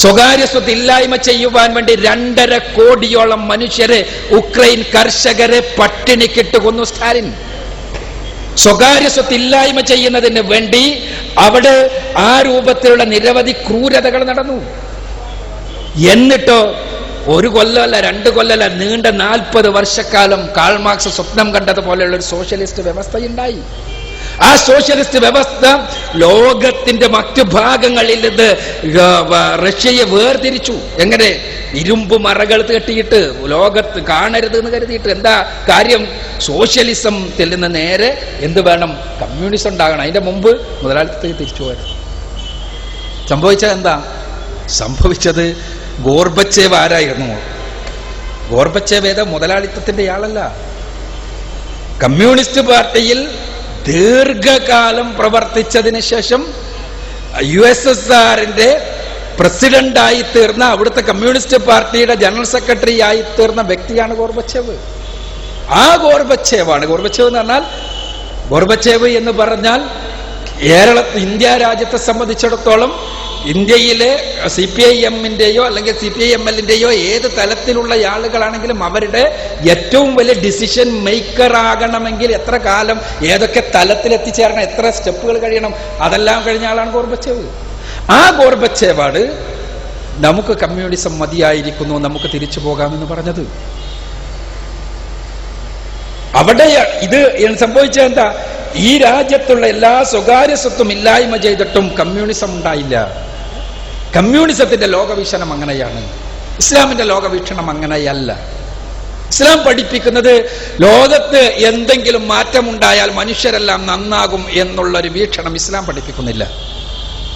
[SPEAKER 3] സ്വകാര്യ സ്വത്ത് ഇല്ലായ്മ ചെയ്യുവാൻ വേണ്ടി രണ്ടര കോടിയോളം മനുഷ്യരെ ഉക്രൈൻ കർഷകരെ പട്ടിണിക്കിട്ട് കൊന്നു സ്റ്റാലിൻ. സ്വകാര്യ സ്വത്ത് ഇല്ലായ്മ ചെയ്യുന്നതിന് വേണ്ടി അവിടെ ആ രൂപത്തിലുള്ള നിരവധി ക്രൂരതകൾ നടന്നു. എന്നിട്ടോ ഒരു കൊല്ലമല്ല രണ്ട് കൊല്ലമല്ല നീണ്ട നാൽപ്പത് വർഷക്കാലം കാൾമാർക്സ് സ്വപ്നം കണ്ടതുപോലെയുള്ള ഒരു സോഷ്യലിസ്റ്റ് വ്യവസ്ഥ ഉണ്ടായി ആ സോഷ്യലിസ്റ്റ് വ്യവസ്ഥ ലോകത്തിന്റെ മറ്റു ഭാഗങ്ങളിൽ ഇത് റഷ്യയെ വേർതിരിച്ചു. എങ്ങനെ? ഇരുമ്പ് മറകൾ കെട്ടിയിട്ട് ലോകത്ത് കാണരുത് എന്ന് കരുതിയിട്ട്. എന്താ കാര്യം? സോഷ്യലിസത്തിൽ നിന്ന് നേരെ എന്ത് വേണം? കമ്മ്യൂണിസം ഉണ്ടാകണം. അതിന്റെ മുമ്പ് മുതലാളിത്തത്തിൽ തിരിച്ചു പോയത്. സംഭവിച്ചത് എന്താ സംഭവിച്ചത് ഗോർബച്ചേവ് ആരായിരുന്നു ഗോർബച്ചേവ് ഏതാ മുതലാളിത്തത്തിന്റെ ആളല്ല കമ്മ്യൂണിസ്റ്റ് പാർട്ടിയിൽ ദീർഘകാലം പ്രവർത്തിച്ചതിന് ശേഷം യു എസ് എസ് ആറിന്റെ പ്രസിഡന്റായി തീർന്ന അവിടുത്തെ കമ്മ്യൂണിസ്റ്റ് പാർട്ടിയുടെ ജനറൽ സെക്രട്ടറി ആയി തീർന്ന വ്യക്തിയാണ് ഗോർബച്ചേവ്. ആ ഗോർബച്ചേവാണ്. ഗോർബച്ചേവ് എന്ന് പറഞ്ഞാൽ ഗോർബച്ചേവ് എന്ന് പറഞ്ഞാൽ കേരള ഇന്ത്യ രാജ്യത്തെ സംബന്ധിച്ചിടത്തോളം ഇന്ത്യയിലെ സി പി ഐ എമ്മിന്റെയോ അല്ലെങ്കിൽ സി പി ഐ എം എല്ലിന്റെയോ ഏത് തലത്തിലുള്ള ആളുകളാണെങ്കിലും അവരുടെ ഏറ്റവും വലിയ ഡിസിഷൻ മേക്കർ ആകണമെങ്കിൽ എത്ര കാലം ഏതൊക്കെ തലത്തിൽ എത്തിച്ചേരണം എത്ര സ്റ്റെപ്പുകൾ കഴിയണം അതെല്ലാം കഴിഞ്ഞ ആളാണ് ഗോർബച്ചേവ്. ആ ഗോർബച്ചേവാണ് നമുക്ക് കമ്മ്യൂണിസം മതിയായിരിക്കുന്നു നമുക്ക് തിരിച്ചു പോകാമെന്ന് പറഞ്ഞത്. അവിടെ ഇത് സംഭവിച്ചത് എന്താ? ഈ രാജ്യത്തുള്ള എല്ലാ സ്വകാര്യ സ്വത്തും ഇല്ലായ്മ ചെയ്തിട്ടും കമ്മ്യൂണിസം ഉണ്ടായില്ല. കമ്മ്യൂണിസത്തിന്റെ ലോകവീക്ഷണം അങ്ങനെയാണ്. ഇസ്ലാമിന്റെ ലോകവീക്ഷണം അങ്ങനെയല്ല. ഇസ്ലാം പഠിപ്പിക്കുന്നത് ലോകത്ത് എന്തെങ്കിലും മാറ്റമുണ്ടായാൽ മനുഷ്യരെല്ലാം നന്നാകും എന്നുള്ളൊരു വീക്ഷണം ഇസ്ലാം പഠിപ്പിക്കുന്നില്ല.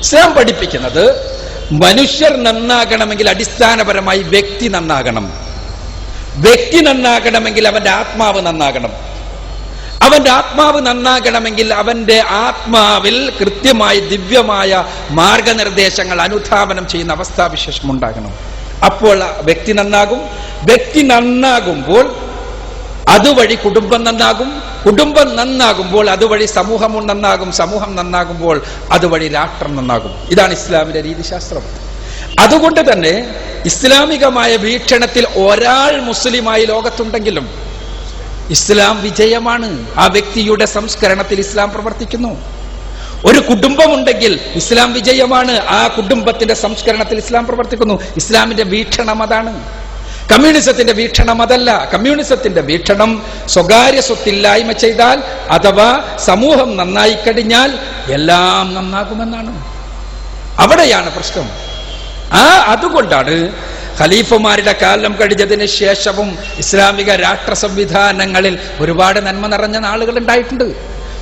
[SPEAKER 3] ഇസ്ലാം പഠിപ്പിക്കുന്നത് മനുഷ്യർ നന്നാകണമെങ്കിൽ അടിസ്ഥാനപരമായി വ്യക്തി നന്നാകണം. വ്യക്തി നന്നാകണമെങ്കിൽ അവന്റെ ആത്മാവ് നന്നാകണം. അവന്റെ ആത്മാവ് നന്നാകണമെങ്കിൽ അവന്റെ ആത്മാവിൽ കൃത്യമായ ദിവ്യമായ മാർഗനിർദ്ദേശങ്ങൾ അനുധാപനം ചെയ്യുന്ന അവസ്ഥാവിശേഷം ഉണ്ടാകണം അപ്പോൾ വ്യക്തി നന്നാകും. വ്യക്തി നന്നാകുമ്പോൾ അതുവഴി കുടുംബം നന്നാകും. കുടുംബം നന്നാകുമ്പോൾ അതുവഴി സമൂഹം നന്നാകും. സമൂഹം നന്നാകുമ്പോൾ അതുവഴി രാഷ്ട്രം നന്നാകും. ഇതാണ് ഇസ്ലാമിന്റെ രീതിശാസ്ത്രം. അതുകൊണ്ട് തന്നെ ഇസ്ലാമികമായ വീക്ഷണത്തിൽ ഒരാൾ മുസ്ലിമായി ലോകത്തുണ്ടെങ്കിലും ഇസ്ലാം വിജയമാണ്. ആ വ്യക്തിയുടെ സംസ്കരണത്തിൽ ഇസ്ലാം പ്രവർത്തിക്കുന്നു. ഒരു കുടുംബമുണ്ടെങ്കിൽ ഇസ്ലാം വിജയമാണ്. ആ കുടുംബത്തിന്റെ സംസ്കരണത്തിൽ ഇസ്ലാം പ്രവർത്തിക്കുന്നു. ഇസ്ലാമിന്റെ വീക്ഷണം അതാണ്. കമ്മ്യൂണിസത്തിന്റെ വീക്ഷണം അതല്ല. കമ്മ്യൂണിസത്തിന്റെ വീക്ഷണം സ്വകാര്യ സ്വത്തില്ലായ്മ ചെയ്താൽ അഥവാ സമൂഹം നന്നായി കഴിഞ്ഞാൽ എല്ലാം നന്നാകുമെന്നാണ്. അവിടെയാണ് പ്രശ്നം. ആ അതുകൊണ്ടാണ് ഖലീഫമാരുടെ കാലം കഴിഞ്ഞതിന് ശേഷവും ഇസ്ലാമിക രാഷ്ട്ര സംവിധാനങ്ങളിൽ ഒരുപാട് നന്മ നിറഞ്ഞ നാളുകൾ ഉണ്ടായിട്ടുണ്ട്.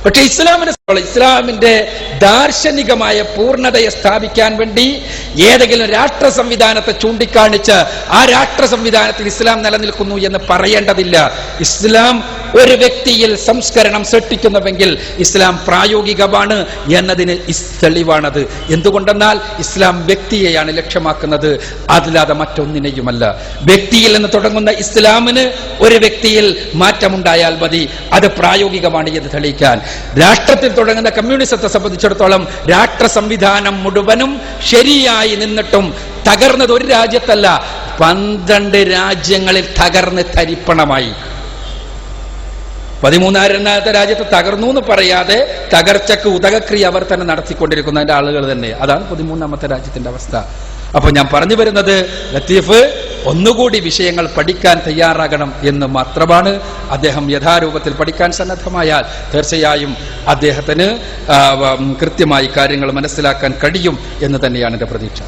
[SPEAKER 3] പക്ഷെ ഇസ്ലാമിനെ ഇസ്ലാമിന്റെ ദാർശനികമായ പൂർണതയെ സ്ഥാപിക്കാൻ വേണ്ടി ഏതെങ്കിലും രാഷ്ട്ര സംവിധാനത്തെ ചൂണ്ടിക്കാണിച്ച് ആ രാഷ്ട്ര സംവിധാനത്തിൽ ഇസ്ലാം നിലനിൽക്കുന്നു എന്ന് പറയേണ്ടതില്ല. ഇസ്ലാം ഒരു വ്യക്തിയിൽ സംസ്കരണം സൃഷ്ടിക്കുന്നുവെങ്കിൽ ഇസ്ലാം പ്രായോഗികമാണ് എന്നതിന് തെളിവാണത്. എന്തുകൊണ്ടെന്നാൽ ഇസ്ലാം വ്യക്തിയെയാണ് ലക്ഷ്യമാക്കുന്നത്. അതില്ലാതെ മറ്റൊന്നിനെയുമല്ല. വ്യക്തിയിൽ നിന്ന് തുടങ്ങുന്ന ഇസ്ലാമിന് ഒരു വ്യക്തിയിൽ മാറ്റമുണ്ടായാൽ മതി. അത് പ്രായോഗികമാണ് എന്ന് തെളിയിക്കാൻ. രാഷ്ട്രത്തിൽ തുടങ്ങുന്ന കമ്മ്യൂണിസത്തെ സംബന്ധിച്ചിടത്തോളം രാഷ്ട്ര സംവിധാനം മുഴുവനും ശരിയായി നിന്നിട്ടും തകർന്നത് ഒരു രാജ്യത്തല്ല. പന്ത്രണ്ട് രാജ്യങ്ങളിൽ തകർന്ന് തരിപ്പണമായി. പതിമൂന്നായിരത്തെ രാജ്യത്ത് തകർന്നു എന്ന് പറയാതെ തകർച്ചക്ക് ഉദകക്രിയ അവർ തന്നെ നടത്തിക്കൊണ്ടിരിക്കുന്ന ആളുകൾ തന്നെ. അതാണ് പതിമൂന്നാമത്തെ രാജ്യത്തിന്റെ അവസ്ഥ. അപ്പൊ ഞാൻ പറഞ്ഞു വരുന്നത് ലത്തീഫ് ഒന്നുകൂടി വിഷയങ്ങൾ പഠിക്കാൻ തയ്യാറാകണം എന്ന് മാത്രമാണ് അദ്ദേഹം യഥാരൂപത്തിൽ പഠിക്കാൻ സന്നദ്ധമായാൽ. തീർച്ചയായും അദ്ദേഹത്തിന് കൃത്യമായി കാര്യങ്ങൾ മനസ്സിലാക്കാൻ കഴിയും എന്ന് തന്നെയാണ് എന്റെ പ്രതീക്ഷ.